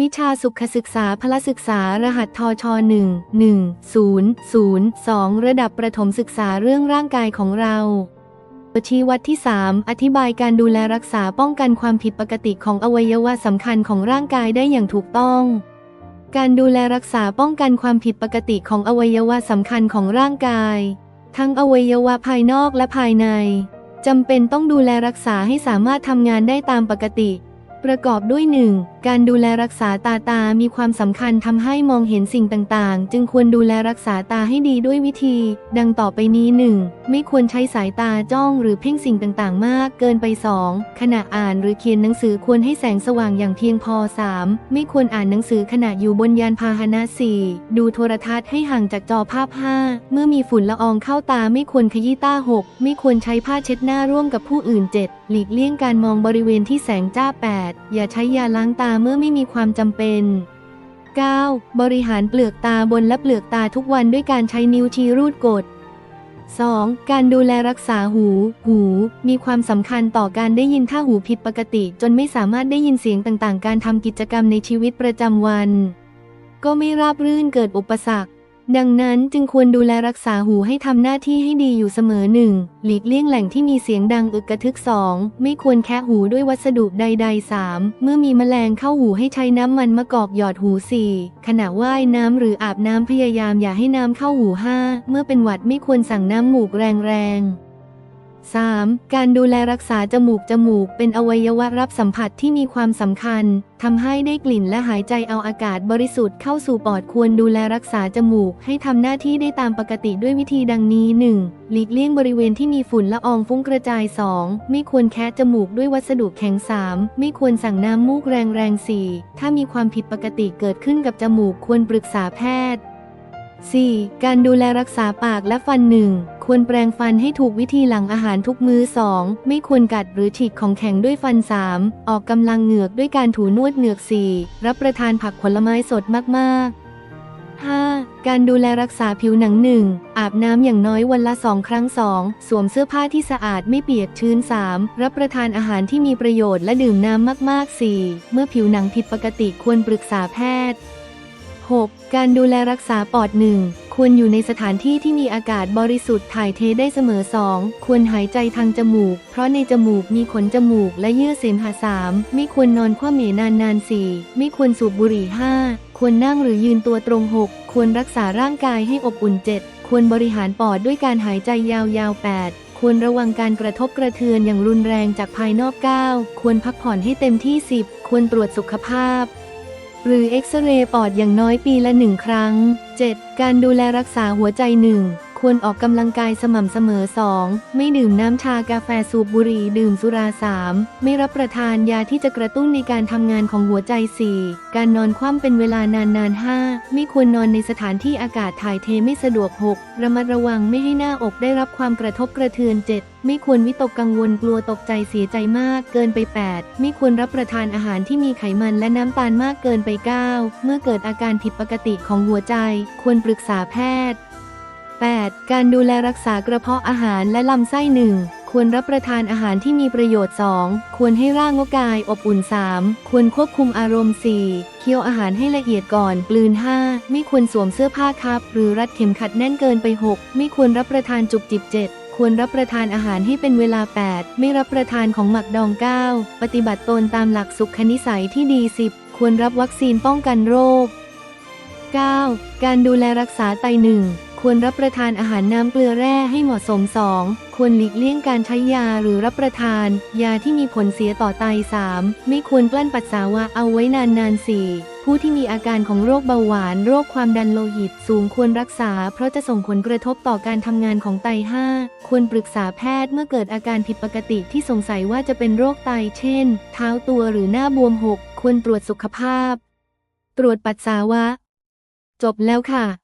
วิชาสุขศึกษาพละศึกษารหัสทช1 1 0 0 2 ระดับประถมศึกษาเรื่องร่างกายของเราชี้วัดที่ 3 อธิบายการดูแลรักษาป้องกันความผิดปกติของอวัยวะสำคัญของร่างกายได้อย่างถูกต้อง การดูแลรักษาป้องกันความผิดปกติของอวัยวะสำคัญของร่างกาย ทั้งอวัยวะภายนอกและภายในจำเป็นต้องดูแลรักษาให้สามารถทำงานได้ตามปกติ ประกอบด้วย 1. การดูแลรักษาตาตา มีความสำคัญทำให้มองเห็นสิ่งต่างๆ จึงควรดูแลรักษาตาให้ดีด้วยวิธี ดังต่อไปนี้ 1. ไม่ควรใช้สายตาจ้องหรือเพ่งสิ่งต่างๆ มากเกินไป 2. ขณะอ่านหรือเขียนหนังสือควรให้แสงสว่างอย่างเพียงพอ 3. ไม่ควรอ่านหนังสือขณะอยู่บนยานพาหนะ 4. ดูโทรทัศน์ให้ห่างจากจอภาพ 5. เมื่อมีฝุ่นละอองเข้าตาไม่ควรขยี้ตา 6. ไม่ควรใช้ผ้าเช็ดหน้าร่วมกับผู้อื่น 7. หลีกเลี่ยงการมองบริเวณที่แสงจ้า 8. อย่าใช้ยาล้างตาเมื่อไม่มีความจำเป็น 9. บริหารเปลือกตาบนและเปลือกตาทุกวันด้วยการใช้นิ้วชี้รูดกด 2. การดูแลรักษาหู หู มีความสำคัญต่อการได้ยินถ้าหูผิดปกติ จนไม่สามารถได้ยินเสียงต่างๆ การทำกิจกรรมในชีวิตประจำวัน ก็ไม่ราบรื่นเกิดอุปสรรค ดังนั้นจึงควรดูแลรักษาหูให้ทำหน้าที่ให้ดีอยู่เสมอหนึ่งหลีกเลี่ยงแหล่งที่มีเสียงดังอึกกระทึกสองไม่ควรแคะหูด้วยวัสดุใดๆ 3. เมื่อมีแมลงเข้าหูให้ใช้น้ำมันมะกอกหยอดหู 4. ขณะว่ายน้ำหรืออาบน้ำพยายามอย่าให้น้ำเข้าหู 5. เมื่อเป็นหวัดไม่ควรสั่งน้ำหมูกแรงๆ 3. การดูแลรักษาจมูกจมูก เป็นอวัยวะรับสัมผัสที่มีความสำคัญทำให้ได้กลิ่นและหายใจเอาอากาศบริสุทธิ์เข้าสู่ปอดควรดูแลรักษาจมูก ให้ทำหน้าที่ได้ตามปกติด้วยวิธีดังนี้ 1. หลีกเลี่ยงบริเวณที่มีฝุ่นละอองฟุ้งกระจาย 2. ไม่ควรแคะจมูกด้วยวัสดุแข็ง 3. ไม่ควรสั่งน้ำมูกแรงๆ 4. ถ้ามีความผิดปกติเกิดขึ้นกับจมูกควรปรึกษาแพทย์ 4. การดูแลรักษาปากและฟันหนึ่ง ควรแปรงฟันให้ถูกวิธีหลังอาหารทุกมื้อ 2. ไม่ควรกัดหรือฉีกของแข็งด้วยฟัน 3. ออกกำลังเหงือกด้วยการถูนวดเหงือก 4. รับประทานผักผลไม้สดมากๆ 5. การดูแลรักษาผิวหนังหนึ่งอาบน้ำอย่างน้อยวันละสองครั้ง 2. สวมเสื้อผ้าที่สะอาดไม่เปียกชื้น 3. รับประทานอาหารที่มีประโยชน์และดื่มน้ำมาก ๆ 4. เมื่อผิวหนังผิดปกติควรปรึกษาแพทย์ 6. การดูแลรักษาปอดหนึ่ง ควรอยู่ในสถานที่ที่มีอากาศบริสุทธิ์ถ่ายเทได้เสมอ 2. ควรหายใจทางจมูก เพราะในจมูกมีขนจมูกและเยื่อเสมหะ 3. ไม่ควรนอนคว่ำเหนานนาน 4. ไม่ควรสูบบุหรี่ 5. ควรนั่งหรือยืนตัวตรง 6. ควรรักษาร่างกายให้อบอุ่น 7. ควรบริหารปอดด้วยการหายใจยาวๆ 8. ควรระวังการกระทบกระเทือนอย่างรุนแรงจากภายนอก 9. ควรพักผ่อนให้เต็มที่ 10. ควรตรวจสุขภาพ หรือเอ็กซเรย์ปอดอย่างน้อยปีละหนึ่งครั้ง 7. การดูแลรักษาหัวใจหนึ่ง ควรออกกำลังกายสม่ำเสมอ 2. ไม่ดื่มน้ำชากาแฟสูบบุหรี่ดื่มสุรา 3. ไม่รับประทานยาที่จะกระตุ้นในการทำงานของหัวใจ 4. การนอนคว่ำเป็นเวลานานนาน 5. ไม่ควรนอนในสถานที่อากาศถ่ายเทไม่สะดวก 6. ระมัดระวังไม่ให้หน้าอกได้รับความกระทบกระเทือน 7. ไม่ควรวิตกกังวลกลัวตกใจเสียใจมากเกินไป 8. ไม่ควรรับประทานอาหารที่มีไขมันและน้ำตาลมากเกินไป 9. เมื่อเกิดอาการผิดปกติของหัวใจ ควรปรึกษาแพทย์ 8. การดูแลรักษากระเพาะอาหารและลำไส้หนึ่งควรรับประทานอาหารที่มีประโยชน์ 2. ควรให้ร่างกายอบอุ่น 3. ควรควบคุมอารมณ์ 4. เคี่ยวอาหารให้ละเอียดก่อนกลืน 5. ไม่ควรสวมเสื้อผ้าครับ หรือรัดเข็มขัดแน่นเกินไป 6. ไม่ควรรับประทานจุกจิบ 7. ควรรับประทานอาหารให้เป็นเวลา 8. ไม่รับประทานของหมักดอง 9. ปฏิบัติตนตามหลักสุขนิสัยที่ดี 10. ควรรับวัคซีนป้องกันโรค 9. การดูแลรักษาไตหนึ่ง ควรรับประทานอาหารน้ำเกลือแร่ให้เหมาะสม 2. ควรหลีกเลี่ยงการใช้ยาหรือรับประทาน ยาที่มีผลเสียต่อไต 3. ไม่ควรกลั้นปัสสาวะเอาไว้นานๆ 4. ผู้ที่มีอาการของโรคเบาหวาน โรคความดันโลหิต สูงควรรักษา เพราะจะส่งผลกระทบต่อการทำงานของไต 5. ควรปรึกษาแพทย์เมื่อเกิดอาการผิดปกติที่สงสัยว่าจะเป็นโรคไต เช่น เท้าตัวหรือหน้าบวม 6. ควรตรวจสุขภาพ ตรวจปัสสาวะ จบแล้วค่ะ